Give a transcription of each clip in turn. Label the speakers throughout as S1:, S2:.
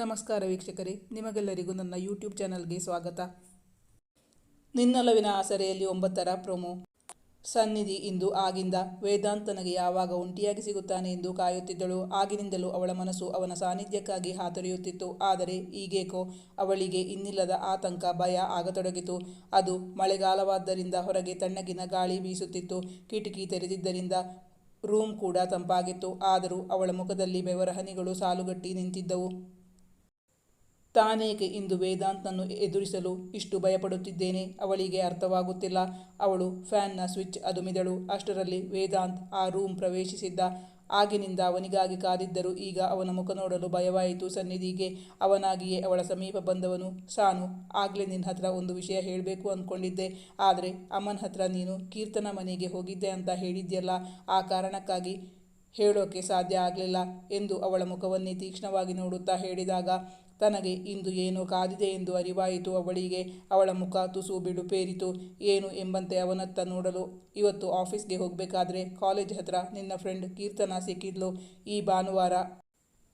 S1: ನಮಸ್ಕಾರ ವೀಕ್ಷಕರೇ, ನಿಮಗೆಲ್ಲರಿಗೂ ನನ್ನ ಯೂಟ್ಯೂಬ್ ಚಾನಲ್ಗೆ ಸ್ವಾಗತ. ನಿನ್ನಲವಿನ ಆಸರೆಯಲ್ಲಿ ಒಂಬತ್ತರ ಪ್ರೊಮೋ. ಸನ್ನಿಧಿ ಇಂದು ಆಗಿಂದ ವೇದಾಂತ್ ತನಗೆ ಯಾವಾಗ ಒಂಟಿಯಾಗಿ ಸಿಗುತ್ತಾನೆ ಎಂದು ಕಾಯುತ್ತಿದ್ದಳು. ಆಗಿನಿಂದಲೂ ಅವಳ ಮನಸ್ಸು ಅವನ ಸಾನ್ನಿಧ್ಯಕ್ಕಾಗಿ ಹಾತೊರೆಯುತ್ತಿತ್ತು. ಆದರೆ ಈಗೇಕೋ ಅವಳಿಗೆ ಇನ್ನಿಲ್ಲದ ಆತಂಕ, ಭಯ ಆಗತೊಡಗಿತು. ಅದು ಮಳೆಗಾಲವಾದ್ದರಿಂದ ಹೊರಗೆ ತಣ್ಣಗಿನ ಗಾಳಿ ಬೀಸುತ್ತಿತ್ತು. ಕಿಟಕಿ ತೆರೆದಿದ್ದರಿಂದ ರೂಮ್ ಕೂಡ ತಂಪಾಗಿತ್ತು. ಆದರೂ ಅವಳ ಮುಖದಲ್ಲಿ ಬೆವರಹನಿಗಳು ಸಾಲುಗಟ್ಟಿ ನಿಂತಿದ್ದವು. ತಾನೇಕೆ ಇಂದು ವೇದಾಂತನನ್ನು ಎದುರಿಸಲು ಇಷ್ಟು ಭಯಪಡುತ್ತಿದ್ದೇನೆ. ಅವಳಿಗೆ ಅರ್ಥವಾಗುತ್ತಿಲ್ಲ. ಅವಳು ಫ್ಯಾನ್ನ ಸ್ವಿಚ್ ಅದುಮಿದಳು. ಅಷ್ಟರಲ್ಲಿ ವೇದಾಂತ್ ಆ ರೂಮ್ ಪ್ರವೇಶಿಸಿದ್ದ. ಆಗಿನಿಂದ ಅವನಿಗಾಗಿ ಕಾದಿದ್ದರು ಈಗ ಅವನ ಮುಖ ನೋಡಲು ಭಯವಾಯಿತು. ಸನ್ನಿಧಿಗೆ ಅವನಾಗಿಯೇ ಅವಳ ಸಮೀಪ ಬಂದವನು. ಸಾನು, ಆಗ್ಲೇ ನಿನ್ನ ಹತ್ರ ಒಂದು ವಿಷಯ ಹೇಳಬೇಕು ಅಂದ್ಕೊಂಡಿದ್ದೆ ಆದರೆ ಅಮ್ಮನ ಹತ್ರ ನೀನು ಕೀರ್ತನ ಮನೆಗೆ ಹೋಗಿದ್ದೆ ಅಂತ ಹೇಳಿದ್ಯಲ್ಲ. ಆ ಕಾರಣಕ್ಕಾಗಿ ಹೇಳೋಕೆ ಸಾಧ್ಯ ಆಗಲಿಲ್ಲ ಎಂದು ಅವಳ ಮುಖವನ್ನೇ ತೀಕ್ಷ್ಣವಾಗಿ ನೋಡುತ್ತಾ ಹೇಳಿದಾಗ, ತನಗೆ ಇಂದು ಏನೋ ಕಾದಿದೆ ಎಂದು ಅರಿವಾಯಿತು ಅವಳಿಗೆ. ಅವಳ ಮುಖ ತುಸು ಬಿಡುಪೇರಿತು ಏನು ಎಂಬಂತೆ ಅವನತ್ತ ನೋಡಲು. ಇವತ್ತು ಆಫೀಸ್ಗೆ ಹೋಗಬೇಕಾದ್ರೆ ಕಾಲೇಜ್ ಹತ್ರ ನಿನ್ನ ಫ್ರೆಂಡ್ ಕೀರ್ತನ ಸಿಕ್ಕಿದ್ಲು ಈ ಭಾನುವಾರ.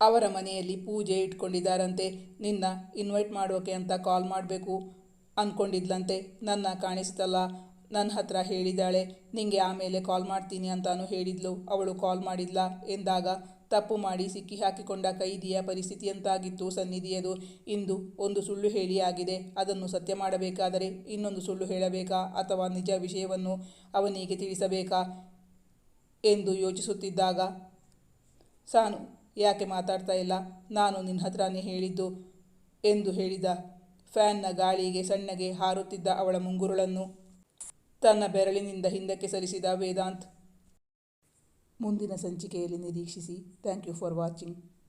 S1: ಅವರ ಮನೆಯಲ್ಲಿ ಪೂಜೆ ಇಟ್ಕೊಂಡಿದ್ದಾರಂತೆ. ನಿನ್ನ ಇನ್ವೈಟ್ ಮಾಡೋಕೆ ಅಂತ ಕಾಲ್ ಮಾಡಬೇಕು ಅಂದ್ಕೊಂಡಿದ್ಲಂತೆ ನನ್ನ ಕಾಣಿಸ್ತಲ್ಲ. ನನ್ನ ಹತ್ರ ಹೇಳಿದ್ದಾಳೆ ನಿಂಗೆ ಆಮೇಲೆ ಕಾಲ್ ಮಾಡ್ತೀನಿ ಅಂತಾನು ಹೇಳಿದ್ಲು. ಅವಳು ಕಾಲ್ ಮಾಡಿಲ್ಲ ಎಂದಾಗ, ತಪ್ಪು ಮಾಡಿ ಸಿಕ್ಕಿ ಹಾಕಿಕೊಂಡ ಕೈದಿಯ ಪರಿಸ್ಥಿತಿಯಂತಾಗಿತ್ತು ಸನ್ನಿಧಿಯದು? ಇಂದು ಒಂದು ಸುಳ್ಳು ಹೇಳಿ ಆಗಿದೆ. ಅದನ್ನು ಸತ್ಯ ಮಾಡಬೇಕಾದರೆ ಇನ್ನೊಂದು ಸುಳ್ಳು ಹೇಳಬೇಕಾ? ಅಥವಾ ನಿಜ ವಿಷಯವನ್ನು ಅವನಿಗೆ ತಿಳಿಸಬೇಕಾ? ಎಂದು ಯೋಚಿಸುತ್ತಿದ್ದಾಗ, ಸಾನು, ಯಾಕೆ ಮಾತಾಡ್ತಾ ಇಲ್ಲ? ನಾನು ನಿನ್ನ ಹತ್ರನೇ ಹೇಳಿದ್ದು ಎಂದು ಹೇಳಿದ ಫ್ಯಾನ್ನ ಗಾಳಿಗೆ ಸಣ್ಣಗೆ ಹಾರುತ್ತಿದ್ದ ಅವಳ ಮುಂಗುರುಳನ್ನು ತನ್ನ ಬೆರಳಿನಿಂದ ಹಿಂದಕ್ಕೆ ಸರಿಸಿದ ವೇದಾಂತ್. ಮುಂದಿನ ಸಂಚಿಕೆಯಲ್ಲಿ ನಿರೀಕ್ಷಿಸಿ. Thank you for watching.